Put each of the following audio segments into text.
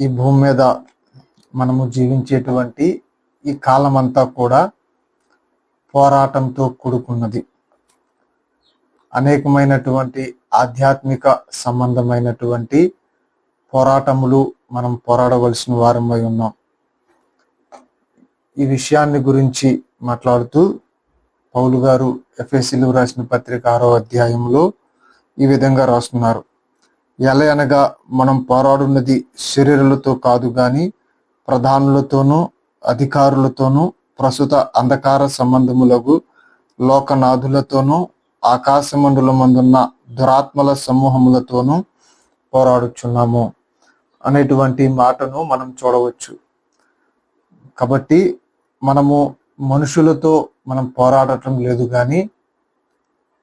ఈ భూమి మీద మనము జీవించేటువంటి ఈ కాలం అంతా కూడా పోరాటంతో కూడుకున్నది. అనేకమైనటువంటి ఆధ్యాత్మిక సంబంధమైనటువంటి పోరాటములు మనం పోరాడవలసిన వారమై ఉన్నాం. ఈ విషయాన్ని గురించి మాట్లాడుతూ పౌలు గారు ఎఫ్ఎస్సీలు రాసిన పత్రిక ఆరో అధ్యాయంలో ఈ విధంగా రాస్తున్నారు. ఎలా అనగా మనం పోరాడున్నది శరీరులతో కాదు గాని ప్రధానులతోనూ అధికారులతోనూ ప్రస్తుత అంధకార సంబంధములకు లోకనాథులతోనూ ఆకాశమండులమందున్న దురాత్మల సమూహములతోనూ పోరాడుచున్నాము అనేటువంటి మాటను మనం చూడవచ్చు. కాబట్టి మనము మనుషులతో మనం పోరాడటం లేదు కానీ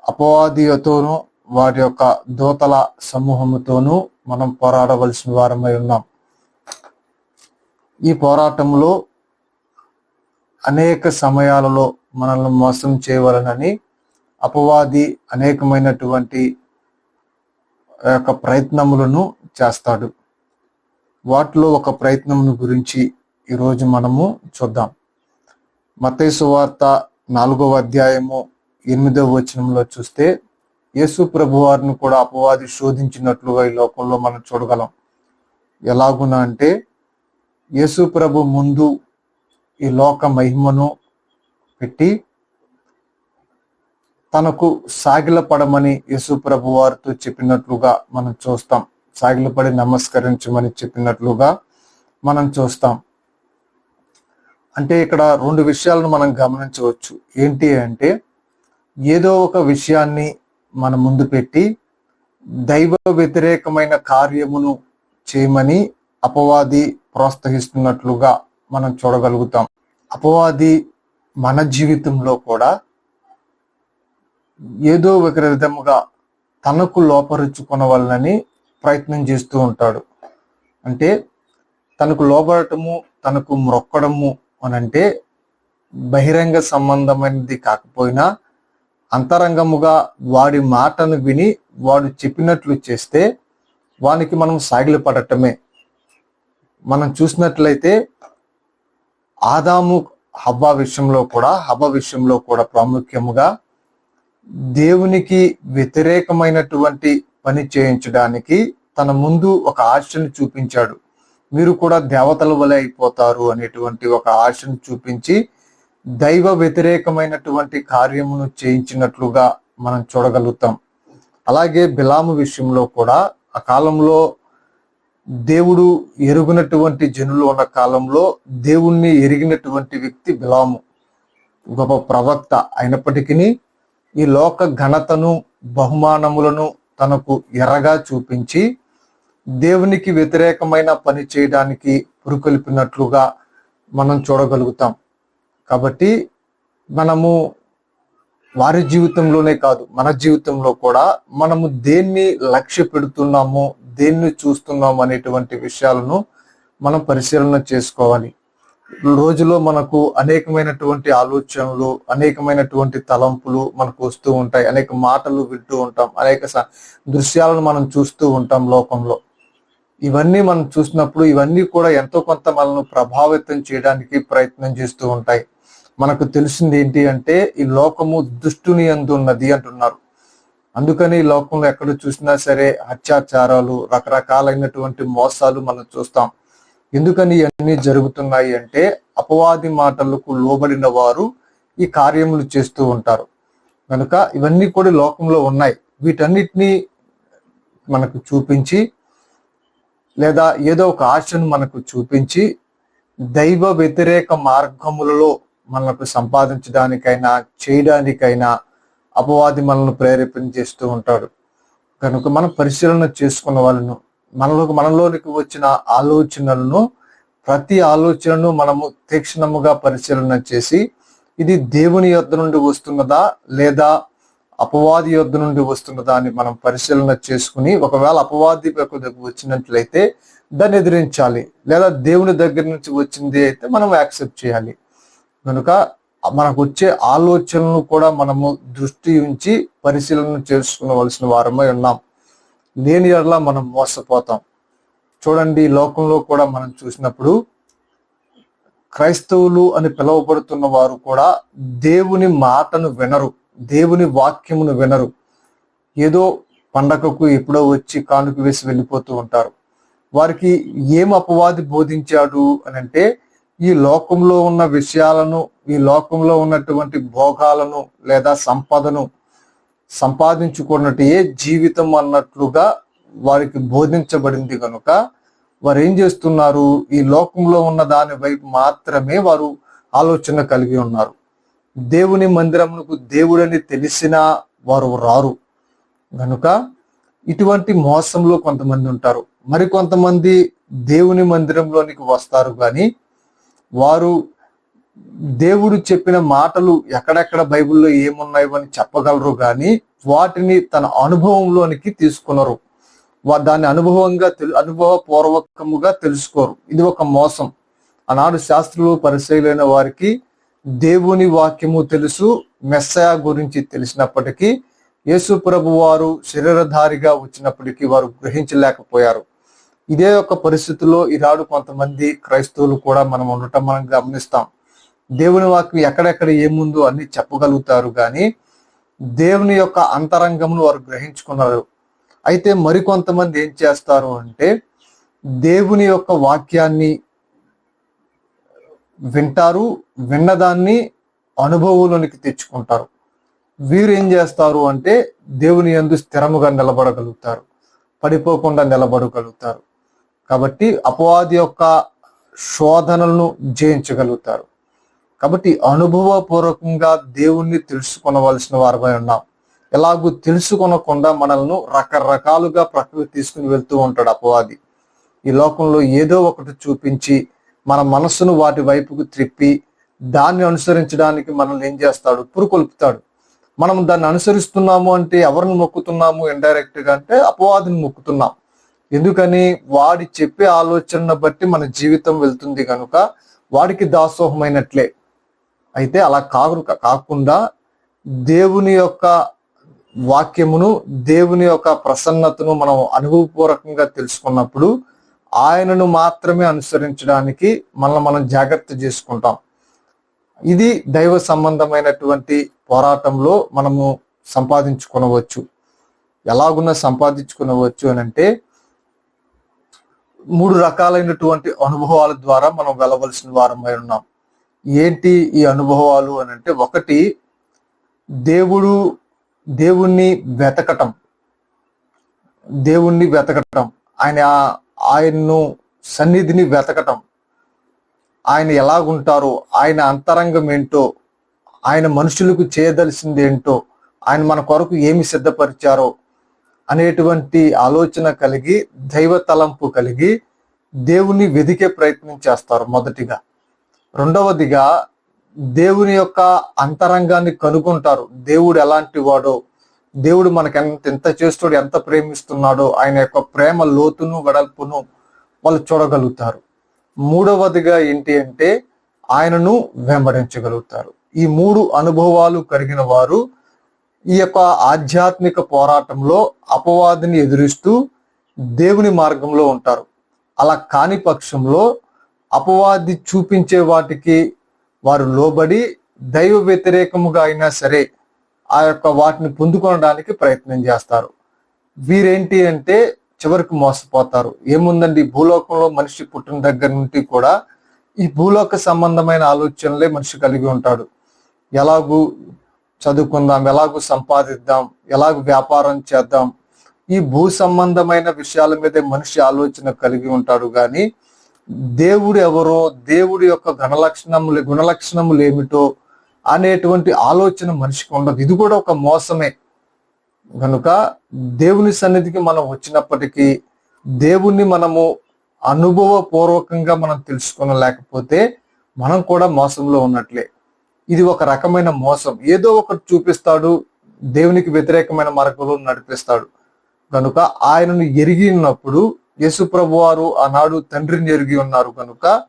అపవాదితోనూ వారి యొక్క దూతల సమూహముతోనూ మనం పోరాడవలసిన వారమై ఉన్నాం. ఈ పోరాటంలో అనేక సమయాలలో మనల్ని మోసం చేయవలనని అపవాది అనేకమైనటువంటి యొక్క ప్రయత్నములను చేస్తాడు. వాటిలో ఒక ప్రయత్నమును గురించి ఈరోజు మనము చూద్దాం. మతేసు వార్త నాలుగవ అధ్యాయము ఎనిమిదవ వచనంలో చూస్తే యేసు ప్రభు వారిని కూడా అపవాది శోధించినట్లుగా ఈ లోకంలో మనం చూడగలం. ఎలాగున అంటే యేసు ప్రభు ముందు ఈ లోక మహిమను పెట్టి తనకు సాగిలపడమని యేసు ప్రభు వారితో చెప్పినట్లుగా మనం చూస్తాం. సాగిలపడి నమస్కరించమని చెప్పినట్లుగా మనం చూస్తాం. అంటే ఇక్కడ రెండు విషయాలను మనం గమనించవచ్చు. ఏంటి అంటే ఏదో ఒక విషయాన్ని మన ముందు పెట్టి దైవ వ్యతిరేకమైన కార్యమును చేయమని అపవాది ప్రోత్సహిస్తున్నట్లుగా మనం చూడగలుగుతాం. అపవాది మన జీవితంలో కూడా ఏదో ఒక విధముగా తనకు లోపరుచుకొనవలనని ప్రయత్నం చేస్తూ ఉంటాడు. అంటే తనకు లోబడటము తనకు మ్రొక్కడము అని అంటే బహిరంగ సంబంధమైనది కాకపోయినా అంతరంగముగా వాడి మాటను విని వాడు చెప్పినట్లు చేస్తే వానికి మనం సాగిలి పడటమే. మనం చూసినట్లయితే ఆదాము హబ్బా విషయంలో కూడా హబ్బ విషయంలో కూడా ప్రాముఖ్యముగా దేవునికి వ్యతిరేకమైనటువంటి పని చేయించడానికి తన ముందు ఒక ఆశను చూపించాడు. మీరు కూడా దేవతల వలె అయిపోతారు అనేటువంటి ఒక ఆశను చూపించి దైవ వ్యతిరేకమైనటువంటి కార్యమును చేయించినట్లుగా మనం చూడగలుగుతాం. అలాగే బిలాము విషయంలో కూడా ఆ కాలంలో దేవుడు ఎరుగునటువంటి జనులు ఉన్న కాలంలో దేవుణ్ణి ఎరిగినటువంటి వ్యక్తి బిలాము. గొప్ప ప్రవక్త అయినప్పటికీ ఈ లోక ఘనతను బహుమానములను తనకు ఎర్రగా చూపించి దేవునికి వ్యతిరేకమైన పని చేయడానికి పురుకొల్పినట్లుగా మనం చూడగలుగుతాం. కాబట్టి మనము వారి జీవితంలోనే కాదు మన జీవితంలో కూడా మనము దేన్ని లక్ష్య పెడుతున్నామో దేన్ని చూస్తున్నాము అనేటువంటి విషయాలను మనం పరిశీలన చేసుకోవాలి. రోజులో మనకు అనేకమైనటువంటి ఆలోచనలు అనేకమైనటువంటి తలంపులు మనకు వస్తూ ఉంటాయి. అనేక మాటలు వింటూ ఉంటాం. అనేక దృశ్యాలను మనం చూస్తూ ఉంటాం లోకంలో. ఇవన్నీ మనం చూసినప్పుడు ఇవన్నీ కూడా ఎంతో కొంత మనల్ని ప్రభావితం చేయడానికి ప్రయత్నం చేస్తూ ఉంటాయి. మనకు తెలిసింది ఏంటి అంటే ఈ లోకము దుష్టుని అందు ఉన్నది అంటున్నారు. అందుకని ఈ లోకంలో ఎక్కడ చూసినా సరే అత్యాచారాలు రకరకాలైనటువంటి మోసాలు మనం చూస్తాం. ఎందుకని ఇవన్నీ జరుగుతున్నాయి అంటే అపవాది మాటలకు లోబడిన వారు ఈ కార్యములు చేస్తూ ఉంటారు. కనుక ఇవన్నీ కూడా లోకంలో ఉన్నాయి. వీటన్నిటినీ మనకు చూపించి లేదా ఏదో ఒక ఆశను మనకు చూపించి దైవ వ్యతిరేక మార్గములలో మనకు సంపాదించడానికైనా చేయడానికైనా అపవాది మనల్ని ప్రేరేపణ చేస్తూ ఉంటాడు. కనుక మనం పరిశీలన చేసుకున్న వాళ్ళను మనలో మనలోనికి వచ్చిన ఆలోచనలను ప్రతి ఆలోచనను మనము తీక్షణముగా పరిశీలన చేసి ఇది దేవుని యొద్ద నుండి వస్తున్నదా లేదా అపవాది యొద్ద నుండి వస్తున్నదా అని మనం పరిశీలన చేసుకుని ఒకవేళ అపవాది దగ్గర వచ్చినట్లయితే దాన్ని ఎదిరించాలి. లేదా దేవుని దగ్గర నుంచి వచ్చింది అయితే మనం యాక్సెప్ట్ చేయాలి. కనుక మనకు వచ్చే ఆలోచనలను కూడా మనము దృష్టి ఉంచి పరిశీలన చేసుకోవలసిన వారమై ఉన్నాం. లేని ఎడలా మనం మోసపోతాం. చూడండి ఈ లోకంలో కూడా మనం చూసినప్పుడు క్రైస్తవులు అని పిలువబడుతున్న వారు కూడా దేవుని మాటను వినరు. దేవుని వాక్యమును వినరు. ఏదో పండగకు ఎప్పుడో వచ్చి కానుక వేసి వెళ్ళిపోతూ ఉంటారు. వారికి ఏం అపవాది బోధించాడు అని అంటే ఈ లోకంలో ఉన్న విషయాలను ఈ లోకంలో ఉన్నటువంటి భోగాలను లేదా సంపదను సంపాదించుకున్నట్టే జీవితం అన్నట్లుగా వారికి బోధించబడింది కనుక వారు ఏం చేస్తున్నారు? ఈ లోకంలో ఉన్న దాని వైపు మాత్రమే వారు ఆలోచన కలిగి ఉన్నారు. దేవుని మందిరమునకు దేవుడని తెలిసినా వారు రారు. కనుక ఇటువంటి మోసంలో కొంతమంది ఉంటారు. మరి కొంతమంది దేవుని మందిరంలోనికి వస్తారు కానీ వారు దేవుడు చెప్పిన మాటలు ఎక్కడెక్కడ బైబిల్లో ఏమున్నాయో అని చెప్పగలరు కానీ వాటిని తన అనుభవంలోనికి తీసుకున్నారు వారు దాన్ని అనుభవంగా తెలు అనుభవపూర్వకముగా తెలుసుకోరు. ఇది ఒక మోసం. ఆనాడు శాస్త్రులు పరిశీలైన వారికి దేవుని వాక్యము తెలుసు మెస్సయా గురించి తెలిసినప్పటికీ యేసు ప్రభు వారు శరీరధారిగా వచ్చినప్పటికీ వారు గ్రహించలేకపోయారు. ఇదే ఒక పరిస్థితిలో ఈనాడు కొంతమంది క్రైస్తవులు కూడా మనం ఉండటం మనం గమనిస్తాం. దేవుని వాక్యం ఎక్కడెక్కడ ఏముందో అన్ని చెప్పగలుగుతారు కానీ దేవుని యొక్క అంతరంగమును వారు గ్రహించుకున్నారు. అయితే మరికొంతమంది ఏం చేస్తారు అంటే దేవుని యొక్క వాక్యాన్ని వింటారు విన్నదాన్ని అనుభవంలోనికి తెచ్చుకుంటారు. వీరు ఏం చేస్తారు అంటే దేవుని యందు స్థిరముగా నిలబడగలుగుతారు పడిపోకుండా నిలబడగలుగుతారు. కాబట్టి అపవాది యొక్క శోధనలను జయించగలుగుతారు. కాబట్టి అనుభవపూర్వకంగా దేవుణ్ణి తెలుసుకొనవలసిన వారమై ఉన్నాం. ఎలాగూ తెలుసుకొనకుండా మనల్ని రకరకాలుగా ప్రకృతి తీసుకుని వెళ్తూ ఉంటాడు అపవాది. ఈ లోకంలో ఏదో ఒకటి చూపించి మన మనస్సును వాటి వైపుకు త్రిప్పి దాన్ని అనుసరించడానికి మనల్ని ఏం చేస్తాడు? పురుకొల్పుతాడు. మనం దాన్ని అనుసరిస్తున్నాము అంటే ఎవరిని మొక్కుతున్నాము? ఇండైరెక్ట్గా అంటే అపవాదిని మొక్కుతున్నాం. ఎందుకని వాడి చెప్పే ఆలోచనను బట్టి మన జీవితం వెళ్తుంది కనుక వాడికి దాసోహమైనట్లే. అయితే అలా కాదు కాకుండా దేవుని యొక్క వాక్యమును దేవుని యొక్క ప్రసన్నతను మనం అనుభవపూర్వకంగా తెలుసుకున్నప్పుడు ఆయనను మాత్రమే అనుసరించడానికి మనల్ని మనం జాగ్రత్త చేసుకుంటాం. ఇది దైవ సంబంధమైనటువంటి పోరాటంలో మనము సంపాదించుకునవచ్చు. ఎలాగున్నా సంపాదించుకునవచ్చు అని అంటే మూడు రకాలైనటువంటి అనుభవాల ద్వారా మనం వెళ్ళవలసిన వారమై ఉన్నాం. ఏంటి ఈ అనుభవాలు అని అంటే ఒకటి దేవుడు దేవుణ్ణి వెతకటం. దేవుణ్ణి వెతకటం. ఆయన ఆయన్ను సన్నిధిని వెతకటం. ఆయన ఎలాగుంటారో ఆయన అంతరంగం ఏంటో ఆయన మనుషులకు చేయదలసింది ఏంటో ఆయన మన కొరకు ఏమి సిద్ధపరిచారో అనేటువంటి ఆలోచన కలిగి దైవ తలంపు కలిగి దేవుని వెదికే ప్రయత్నం చేస్తారు మొదటిగా. రెండవదిగా దేవుని యొక్క అంతరంగాన్ని కనుగొంటారు. దేవుడు ఎలాంటి వాడో దేవుడు మనకి ఎంత ఎంత చేస్తాడు ఎంత ప్రేమిస్తున్నాడో ఆయన యొక్క ప్రేమ లోతును వెడల్పును వాళ్ళు చూడగలుగుతారు. మూడవదిగా ఏంటి అంటే ఆయనను వెంబడించగలుగుతారు. ఈ మూడు అనుభవాలు కలిగిన వారు ఈ యొక్క ఆధ్యాత్మిక పోరాటంలో అపవాదిని ఎదురిస్తూ దేవుని మార్గంలో ఉంటారు. అలా కాని పక్షంలో అపవాది చూపించే వాటికి వారు లోబడి దైవ వ్యతిరేకముగా అయినా సరే ఆ యొక్క వాటిని పొందుకోవడానికి ప్రయత్నం చేస్తారు. వీరేంటి అంటే చివరికి మోసపోతారు. ఏముందండి? భూలోకంలో మనిషి పుట్టిన దగ్గర నుండి కూడా ఈ భూలోక సంబంధమైన ఆలోచనలే మనిషి కలిగి ఉంటాడు. ఎలాగూ చదువుకుందాం ఎలాగూ సంపాదిద్దాం ఎలాగూ వ్యాపారం చేద్దాం. ఈ భూ సంబంధమైన విషయాల మీద మనిషి ఆలోచన కలిగి ఉంటాడు కానీ దేవుడు ఎవరో దేవుడి యొక్క గుణలక్షణములు గుణలక్షణములు ఏమిటో అనేటువంటి ఆలోచన మనిషికి ఉండదు. ఇది కూడా ఒక మోసమే. కనుక దేవుని సన్నిధికి మనం వచ్చినప్పటికీ దేవుణ్ణి మనము అనుభవపూర్వకంగా మనం తెలుసుకోలేకపోతే మనం కూడా మోసంలో ఉన్నట్లే. ఇది ఒక రకమైన మోసం. ఏదో ఒకటి చూపిస్తాడు దేవునికి వ్యతిరేకమైన మార్గంలో నడిపిస్తాడు. కనుక ఆయనను ఎరిగి ఉన్నప్పుడు యేసుప్రభు వారు ఆనాడు తండ్రిని ఎరిగి ఉన్నారు కనుక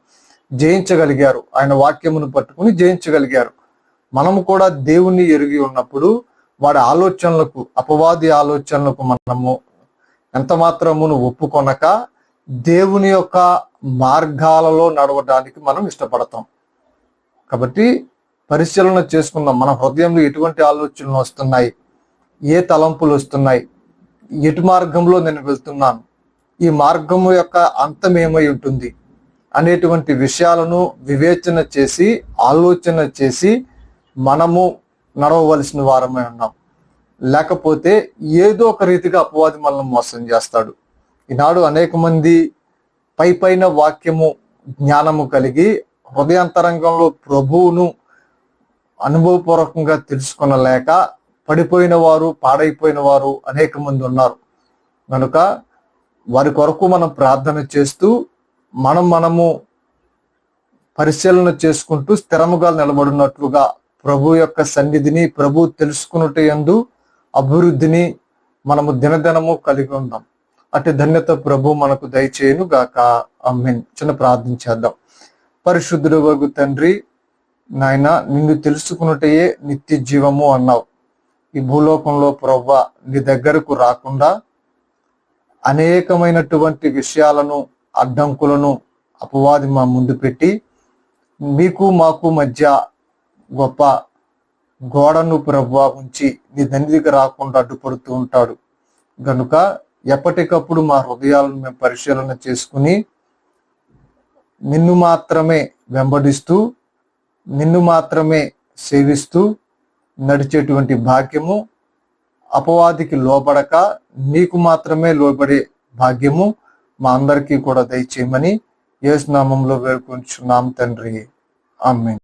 జయించగలిగారు. ఆయన వాక్యమును పట్టుకుని జయించగలిగారు. మనము కూడా దేవుణ్ణి ఎరిగి ఉన్నప్పుడు వాడి ఆలోచనలకు అపవాది ఆలోచనలకు మనము ఎంత మాత్రమును ఒప్పుకొనక దేవుని యొక్క మార్గాలలో నడవడానికి మనం ఇష్టపడతాం. కాబట్టి పరిశీలన చేసుకుందాం. మన హృదయంలో ఎటువంటి ఆలోచనలు వస్తున్నాయి? ఏ తలంపులు వస్తున్నాయి? ఎటు మార్గంలో నేను వెళ్తున్నాను? ఈ మార్గం యొక్క అంతం ఏమై ఉంటుంది? అనేటువంటి విషయాలను వివేచన చేసి ఆలోచన చేసి మనము నడవవలసిన వారమై ఉన్నాం. లేకపోతే ఏదో ఒక రీతిగా అపవాది మనల్ని మోసం చేస్తాడు. ఈనాడు అనేక మంది పై పైన వాక్యము జ్ఞానము కలిగి హృదయాంతరంగంలో ప్రభువును అనుభవపూర్వకంగా తెలుసుకొనలేక పడిపోయిన వారు పాడైపోయిన వారు అనేక మంది ఉన్నారు. కనుక వారి కొరకు మనం ప్రార్థన చేస్తూ మనం మనము పరిశీలన చేసుకుంటూ స్థిరముగా నిలబడినట్లుగా ప్రభు యొక్క సన్నిధిని ప్రభు తెలుసుకున్నట ఎందు అభివృద్ధిని మనము దినదినము కలిగి ఉందాం. అటు ధన్యత ప్రభు మనకు దయచేయను గాక అమ్మిన్ చిన్న ప్రార్థన చేద్దాం. పరిశుద్ధుడు వగు తండ్రి నాయన నిన్ను తెలుసుకున్నటయే నిత్య జీవము అన్నావు. ఈ భూలోకంలో ప్రవ్వ నీ దగ్గరకు రాకుండా అనేకమైనటువంటి విషయాలను అడ్డంకులను అపవాది మా ముందు పెట్టి మీకు మాకు మధ్య గొప్ప గోడను ప్రవ్వ ఉంచి నీ దండికి రాకుండా అడ్డుపడుతూ ఉంటాడు. గనుక ఎప్పటికప్పుడు మా హృదయాలను మేము పరిశీలన చేసుకుని నిన్ను మాత్రమే వెంబడిస్తూ నిన్ను మాత్రమే సేవిస్తూ నడిచేటువంటి భాగ్యము అపవాదికి లోబడక నీకు మాత్రమే లోబడే భాగ్యము మా అందరికీ కూడా దయచేయమని యేసు నామంలో వేడుకొంచున్నాం తండ్రి. ఆమె